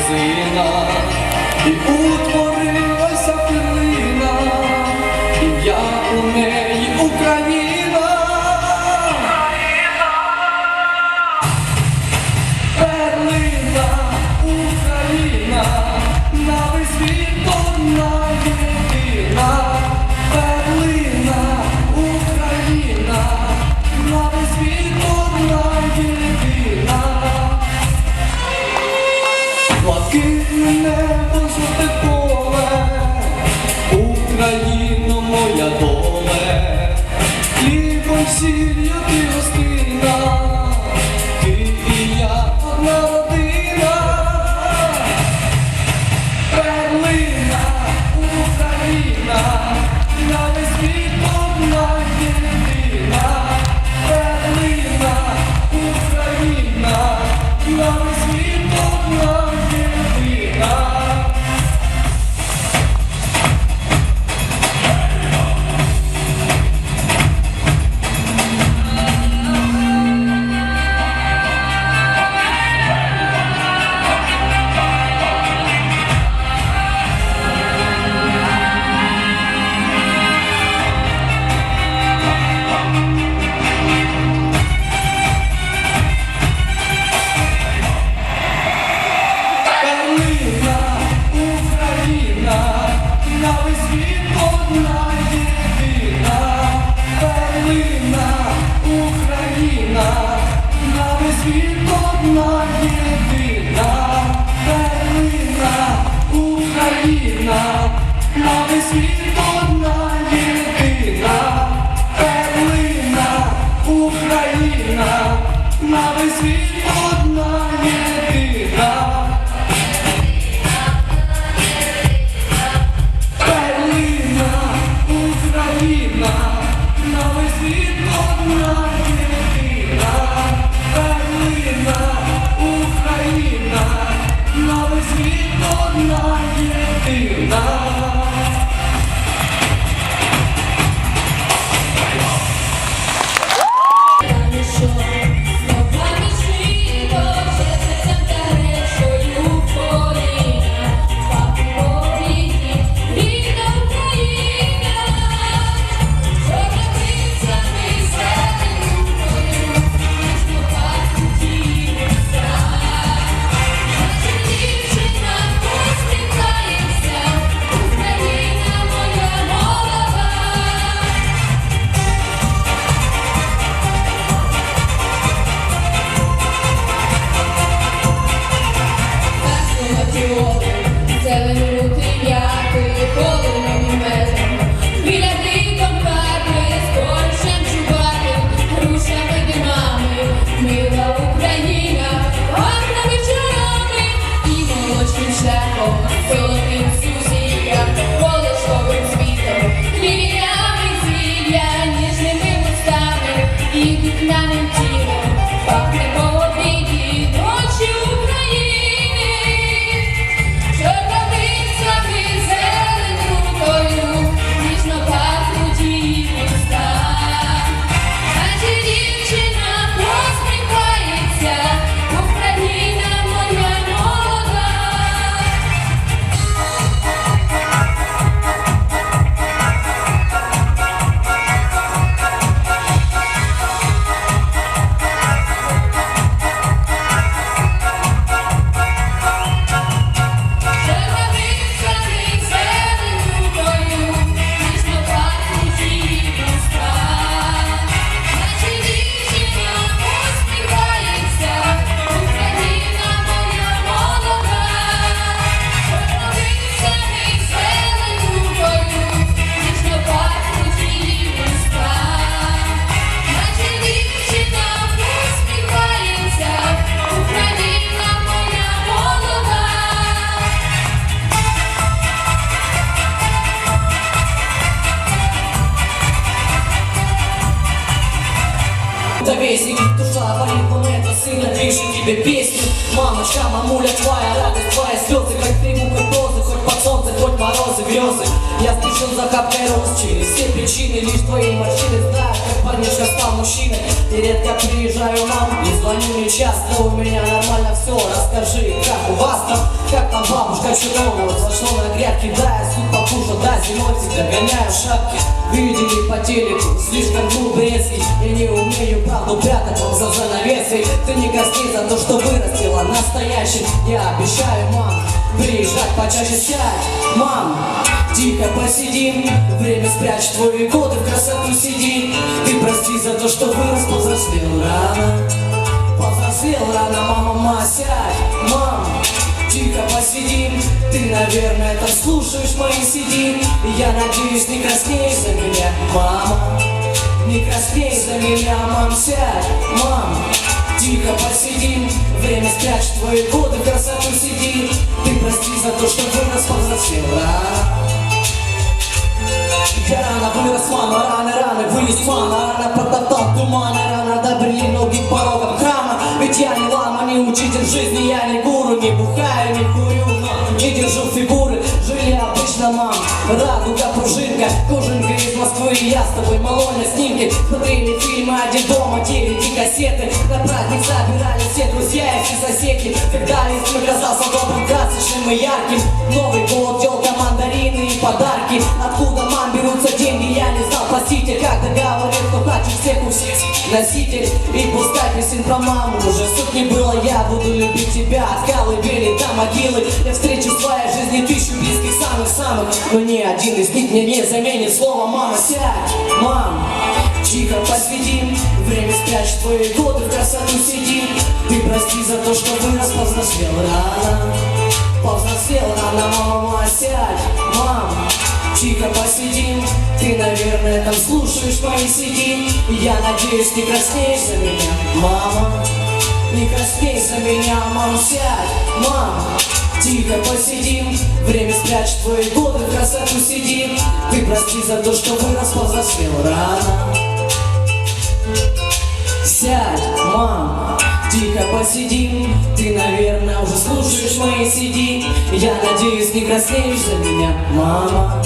слезина, и утвор Exilio Love is sweet. весь и душа а моя это сына пишет тебе песню Мамочка, мамуля твоя радость, твои слезы, как ты под солнце, хоть морозы, грезы. Я спешил за капкой роз все причины Лишь твои морщины. Знают, как парнишка стал мужчиной. И редко приезжаю, мам, и звоню не часто. У меня нормально все, расскажи, как у вас там? Как там бабушка чудова, зашел на грядки Да, я суп покушал, да, зимой всегда гоняю шапки. Видели по телеку, слишком глупый резкий. Я не умею правду прятать вам за занавеской Ты не гостей за то, что вырастила. Настоящий. Я обещаю, мам, приезжать почаще сядь. Мам, тихо посидим Время спрячь твои годы, в красоту сиди. Ты прости за то, что вырос, повзрослел рано. Повзрослел рано, мама, ма, Мам, тихо посидим Ты, наверное, там слушаешь мои сиди. Я надеюсь, не краснеешь за меня, мама. Не красней за меня, мам, сядь. Мам, тихо посидим. Время спрячь твои годы, в красоту сиди. Ты прости за то, что вырос, повзрослел рано я рано вырос, мама, рано, рано вылез, мама. Рано протоптал туман, рано добрели ноги к порогам храма. Ведь я не лама, не учитель жизни, я не гуру Не бухаю, не курю, но не держу фигуры Жили обычно, мам, радуга, пружинка Кожанка из Москвы, я с тобой, малоня, снимки Смотрели фильмы один дома, DVD, кассеты. На праздник собирали все друзья и все соседи Когда лист казался добрым, красочным и ярким. Новый год, елка, мандарины и подарки. Откуда мам берутся деньги, я не знал. Простите, как договорил, кто хочу всех у всех Носитель и пускай песен про маму. Уже сотни было, я буду любить тебя. От колыбели до могилы. Я встречу Но ни один из них мне не заменит слово мама Сядь, мам, Тихо посидим, время спрячь твои годы, в красоту сиди Ты прости за то, что вырос, повзрослел рано Повзрослел рано, мама, сядь, мам Тихо посидим, ты, наверное, там слушаешь мои сиди Я надеюсь, не краснеешь за меня, мама Не красней за меня, мам, сядь, мам Тихо посидим, время спрячь твои годы, красоту сиди Ты прости за то, что вырос, повзрослел рано. Сядь, мам, тихо посидим. Ты, наверное, уже слушаешь мои сиди Я надеюсь, не краснеешь за меня, мама